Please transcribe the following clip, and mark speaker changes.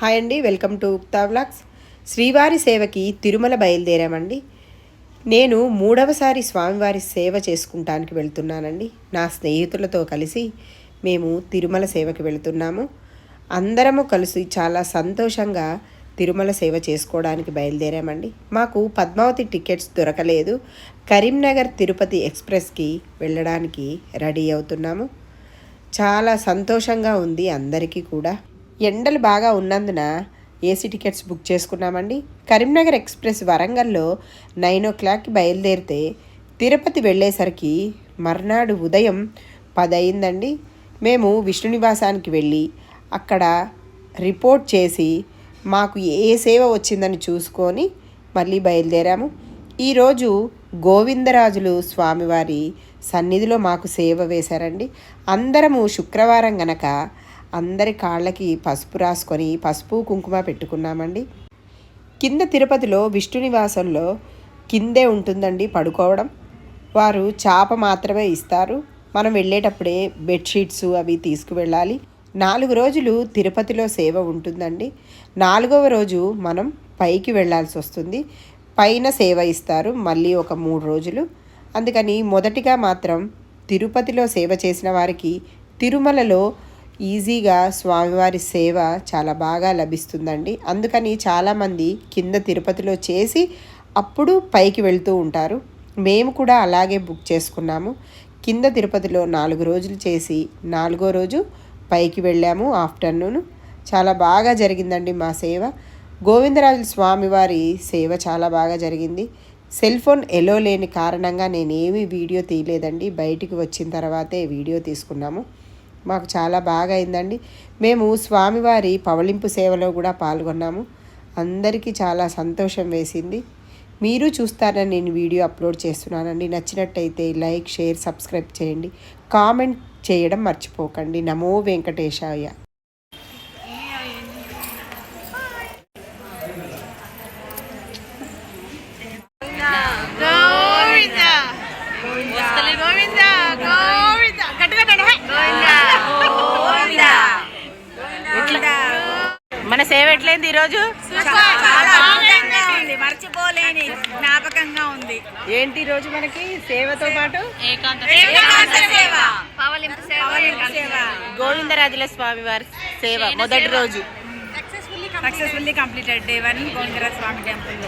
Speaker 1: Hi అండి welcome to ఉక్తా vlogs. శ్రీవారి సేవకి తిరుమల బయలుదేరామండి. నేను మూడవసారి స్వామివారి సేవ చేసుకుంటానికి వెళ్తున్నానండి. నా స్నేహితులతో కలిసి మేము తిరుమల సేవకి వెళ్తున్నాము. అందరము కలిసి చాలా సంతోషంగా తిరుమల సేవ చేసుకోవడానికి బయలుదేరామండి. మాకు పద్మావతి టికెట్స్ దొరకలేదు. కరీంనగర్ తిరుపతి ఎక్స్ప్రెస్కి వెళ్ళడానికి రెడీ అవుతున్నాము. చాలా సంతోషంగా ఉంది అందరికీ కూడా. ఎండలు బాగా ఉన్నందున ఏసీ టికెట్స్ బుక్ చేసుకున్నామండి. కరీంనగర్ ఎక్స్ప్రెస్ వరంగల్లో నైన్ ఓ క్లాక్కి బయలుదేరితే తిరుపతి వెళ్ళేసరికి మర్నాడు ఉదయం పది అయిందండి మేము విష్ణు నివాసానికి వెళ్ళి అక్కడ రిపోర్ట్ చేసి మాకు ఏ సేవ వచ్చిందని చూసుకొని మళ్ళీ బయలుదేరాము. ఈరోజు గోవిందరాజులు స్వామివారి సన్నిధిలో మాకు సేవ వేశారండి. అందరము శుక్రవారం గనక అందరి కాళ్ళకి పసుపు రాసుకొని పసుపు కుంకుమ పెట్టుకున్నామండి. కింద తిరుపతిలో విష్ణు నివాసంలో కిందే ఉంటుందండి పడుకోవడం. వారు చాప మాత్రమే ఇస్తారు. మనం వెళ్ళేటప్పుడే బెడ్షీట్స్ అవి తీసుకువెళ్ళాలి. నాలుగు రోజులు తిరుపతిలో సేవ ఉంటుందండి. నాలుగవ రోజు మనం పైకి వెళ్ళాల్సి వస్తుంది. పైన సేవ ఇస్తారు మళ్ళీ ఒక మూడు రోజులు. అందుకని మొదటిగా మాత్రం తిరుపతిలో సేవ చేసిన వారికి తిరుమలలో ఈజీగా స్వామివారి సేవ చాలా బాగా లభిస్తుందండి. అందుకని చాలామంది కింద తిరుపతిలో చేసి అప్పుడు పైకి వెళ్తూ ఉంటారు. మేము కూడా అలాగే బుక్ చేసుకున్నాము. కింద తిరుపతిలో నాలుగు రోజులు చేసి నాలుగో రోజు పైకి వెళ్ళాము ఆఫ్టర్నూన్. చాలా బాగా జరిగిందండి మా సేవ. గోవిందరాజుల స్వామివారి సేవ చాలా బాగా జరిగింది. సెల్ ఫోన్ ఎలో లేని కారణంగా నేనేమీ వీడియో తీయలేదండి. బయటికి వచ్చిన తర్వాతే వీడియో తీసుకున్నాము. మాకు చాలా బాగా అయిందండి. మేము స్వామివారి పవళింపు సేవలో కూడా పాల్గొన్నాము. అందరికీ చాలా సంతోషం వేసింది. మీరు చూస్తారని నేను వీడియో అప్లోడ్ చేస్తున్నానండి. నచ్చినట్టయితే లైక్ షేర్ సబ్స్క్రైబ్ చేయండి. కామెంట్ చేయడం మర్చిపోకండి. నమో వెంకటేశాయ.
Speaker 2: గోవింద. గోవింద. గోవింద. మన సేవ ఎట్లయింది ఈరోజు?
Speaker 3: మర్చిపోలేని జ్ఞాపకంగా ఉంది.
Speaker 1: ఏంటి ఈరోజు మనకి సేవతో పాటు?
Speaker 3: ఏకాంత సేవ. పవలింపు సేవ.
Speaker 1: గోవిందరాజుల స్వామి వారి సేవ మొదటి రోజు.
Speaker 3: Successfully completed day one Govindaraj Swamy temple